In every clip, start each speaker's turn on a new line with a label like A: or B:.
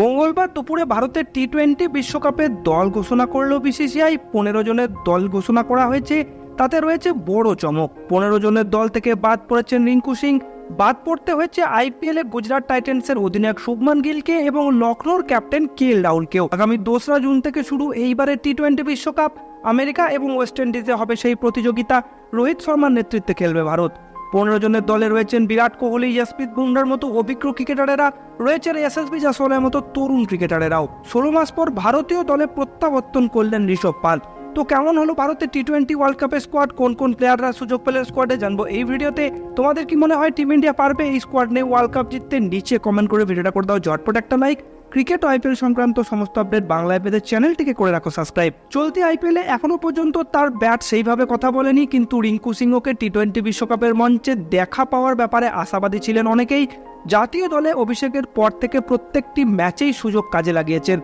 A: মঙ্গলবার দুপুরে ভারতের টি টোয়েন্টি বিশ্বকাপের দল ঘোষণা করল বিসিসিআই, পনেরো জনের দল ঘোষণা করা হয়েছে, তাতে রয়েছে বড় চমক। পনেরো জনের দল থেকে বাদ পড়েছেন রিঙ্কু সিং। বাদ পড়তে হয়েছে আইপিএলে গুজরাট টাইটেন্সের অধিনায়ক শুভমান গিলকে এবং লখনৌর ক্যাপ্টেন কে এল রাহুলকেও। আগামী দোসরা জুন থেকে শুরু এইবারের টি টোয়েন্টি বিশ্বকাপ, আমেরিকা এবং ওয়েস্ট ইন্ডিজে হবে সেই প্রতিযোগিতা। রোহিত শর্মার নেতৃত্বে খেলবে ভারত। পনেরো জনের দলে রয়েছেন বিরাট কোহলি ইয়াসপ্রীত বুমরার মতো অভিজ্ঞ ক্রিকেটারেরা, রয়েছেন এসএসবি জাসওয়ালের মতো তরুণ ক্রিকেটারেরাও। ষোলো মাস পর ভারতীয় দলে প্রত্যাবর্তন করলেন ঋষভ পান্ত তো কেমন হলো ভারতের টি টোয়েন্টি ওয়ার্ল্ড কাপের স্কোয়াড কোন কোন প্লেয়াররা সুযোগ পেলে স্কোয়াডে জানব এই ভিডিওতে। তোমাদের কি মনে হয় টিম ইন্ডিয়া পারবে এই স্কোয়াড নিয়ে ওয়ার্ল্ড কাপ জিততে? নিচে কমেন্ট করে ভিডিওটা করে দাও। জটপট একটা লাইক ক্রিকেট আইপিএল সংক্রান্ত সমস্ত আপডেট বাংলায় পেতে চ্যানেলটিকে করে রাখো সাবস্ক্রাইব চলতি আইপিএলে এখনও পর্যন্ত তার ব্যাট সেইভাবে কথা বলেনি, কিন্তু রিঙ্কু সিংহকে টি টোয়েন্টি বিশ্বকাপের মঞ্চে দেখা পাওয়ার ব্যাপারে আশাবাদী ছিলেন অনেকেই। জাতীয় দলে অভিষেকের পর থেকে প্রত্যেকটি ম্যাচেই সুযোগ কাজে লাগিয়েছেন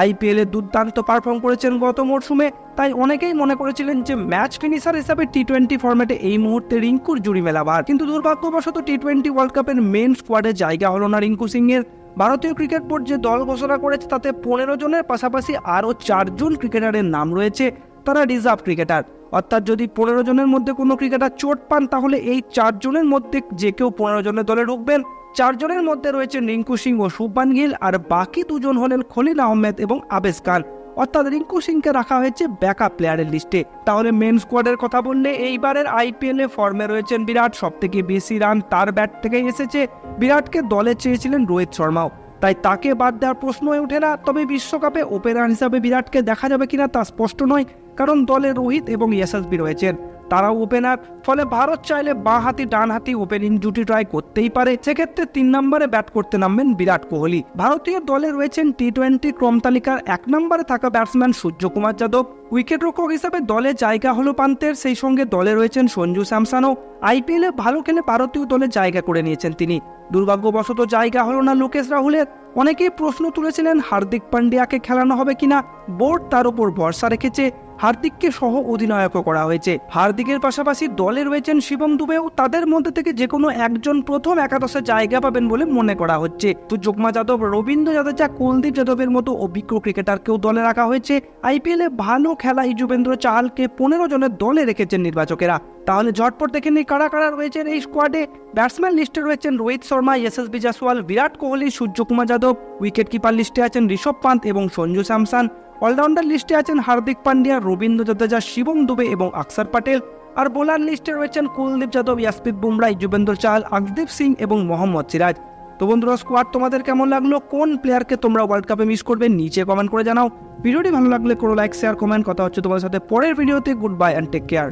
A: আইপিএলে দুর্দান্ত পারফর্ম করেছেন গত মরশুমে, তাই অনেকেই মনে করেছিলেন যে ম্যাচ ফিনিশার হিসাবে টি টোয়েন্টি ফর্ম্যাটে এই মুহূর্তে রিঙ্কুর জুড়ি মেলাবার। কিন্তু দুর্ভাগ্যবশত টি টোয়েন্টি ওয়ার্ল্ড কাপের মেন স্কোয়াডে জায়গা হলো না রিঙ্কু সিং এর ভারতীয় ক্রিকেট বোর্ড যে দল ঘোষণা করেছে তাতে পনেরো জনের পাশাপাশি আরও চারজন ক্রিকেটারের নাম রয়েছে, তারা রিজার্ভ ক্রিকেটার। অর্থাৎ যদি পনেরো জনের মধ্যে কোনো ক্রিকেটার চোট পান, তাহলে এই চারজনের মধ্যে যে কেউ পনেরো জনের দলে ঢুকবেন। চারজনের মধ্যে রয়েছে রিঙ্কু সিং ও শুভমান গিল আর বাকি দুজন হলেন খলিল আহমেদ এবং আবেশ খান। অর্থাৎ রিঙ্কু সিংকে রাখা হয়েছে ব্যাকআপ প্লেয়ারের লিস্টে তাহলে মেন স্কোয়াডের কথা বললে, এইবারের আইপিএলে ফর্মে রয়েছেন বিরাট। সব থেকে বেশি রান তার ব্যাট থেকেই এসেছে। বিরাটকে দলে চেয়েছিলেন রোহিত শর্মাও। তাই তাকে বাদ দেওয়ার প্রশ্নই ওঠে না। তবে বিশ্বকাপে ওপেনার হিসাবে বিরাটকে দেখা যাবে কিনা তা স্পষ্ট নয়, কারণ দলে রোহিত এবং ইয়াসাসবি রয়েছেন। তারাও ওপেনার ফলে ভারত চাইলে বাঁ হাতি, ডান হাতি ওপেনিং জুটি ট্রাই করতেই পারে। সেক্ষেত্রে তিন নম্বরে ব্যাট করতে নামবেন বিরাট কোহলি। ভারতীয় দলে রয়েছেন টি টোয়েন্টি ক্রম তালিকার এক নম্বরে থাকা ব্যাটসম্যান সূর্যকুমার যাদব। উইকেট রক্ষক হিসাবে দলে জায়গা হলো পান্তের, সেই সঙ্গে দলে রয়েছেন সঞ্জু স্যামসানও। আইপিএলে ভালো খেলে ভারতীয় দলে জায়গা করে নিয়েছেন তিনি। দুর্ভাগ্যবশত জায়গা হলো না লোকেশ রাহুলের। অনেকেই প্রশ্ন তুলেছিলেন হার্দিক পান্ডিয়াকে খেলানো হবে কিনা। বোর্ড তার উপর ভরসা রেখেছে। হার্দিককে সহ অধিনায়কও করা হয়েছে। হার্দিকের পাশাপাশি দলে রয়েছেন শিবম দুবেও। তাদের মধ্যে থেকে যে কোনো একজন প্রথম একাদশে জায়গা পাবেন বলে মনে করা হচ্ছে। তো যোগমা যাদব রবীন্দ্র জাদেজা, কুলদীপ যাদবের মতো অভিজ্ঞ ক্রিকেটারকেও দলে রাখা হয়েছে। আইপিএলে ভালো খেলা যুবেন্দ্র চাহালকে পনেরো জনের দলে রেখেছেন নির্বাচকেরা। তাহলে ঝটপট দেখে নিই কারা কারা রয়েছেন এই স্কোয়াডে ব্যাটসম্যান লিস্টে রয়েছেন রোহিত শর্মা এসএসবি জাসওয়াল বিরাট কোহলি, সূর্যকুমার যাদব। উইকেট কিপার লিস্টে আছেন ঋষভ পান্ত এবং সঞ্জু স্যামসান। অলরাউন্ডার লিস্টে আছেন হার্দিক পান্ডিয়া, রবীন্দ্র জাদেজা, শিবম দুবে এবং আকসার প্যাটেল আর বোলার লিস্টে রয়েছেন কুলদীপ যাদব ইয়াসপ্রীত বুমরা যুবেন্দ্র চাল, আকদীপ সিং এবং মোহাম্মদ সিরাজ। তো বন্ধুরা স্কোয়াড তোমাদের কেমন লাগল? কোন প্লেয়ারকে তোমরা ওয়ার্ল্ড কাপে মিস করবে? নিচে কমেন্ট করে জানাও। ভিডিওটি ভালো লাগলে করো লাইক শেয়ার কমেন্ট কথা হচ্ছে তোমাদের সাথে। পরের ভিডিওতে good bye and take care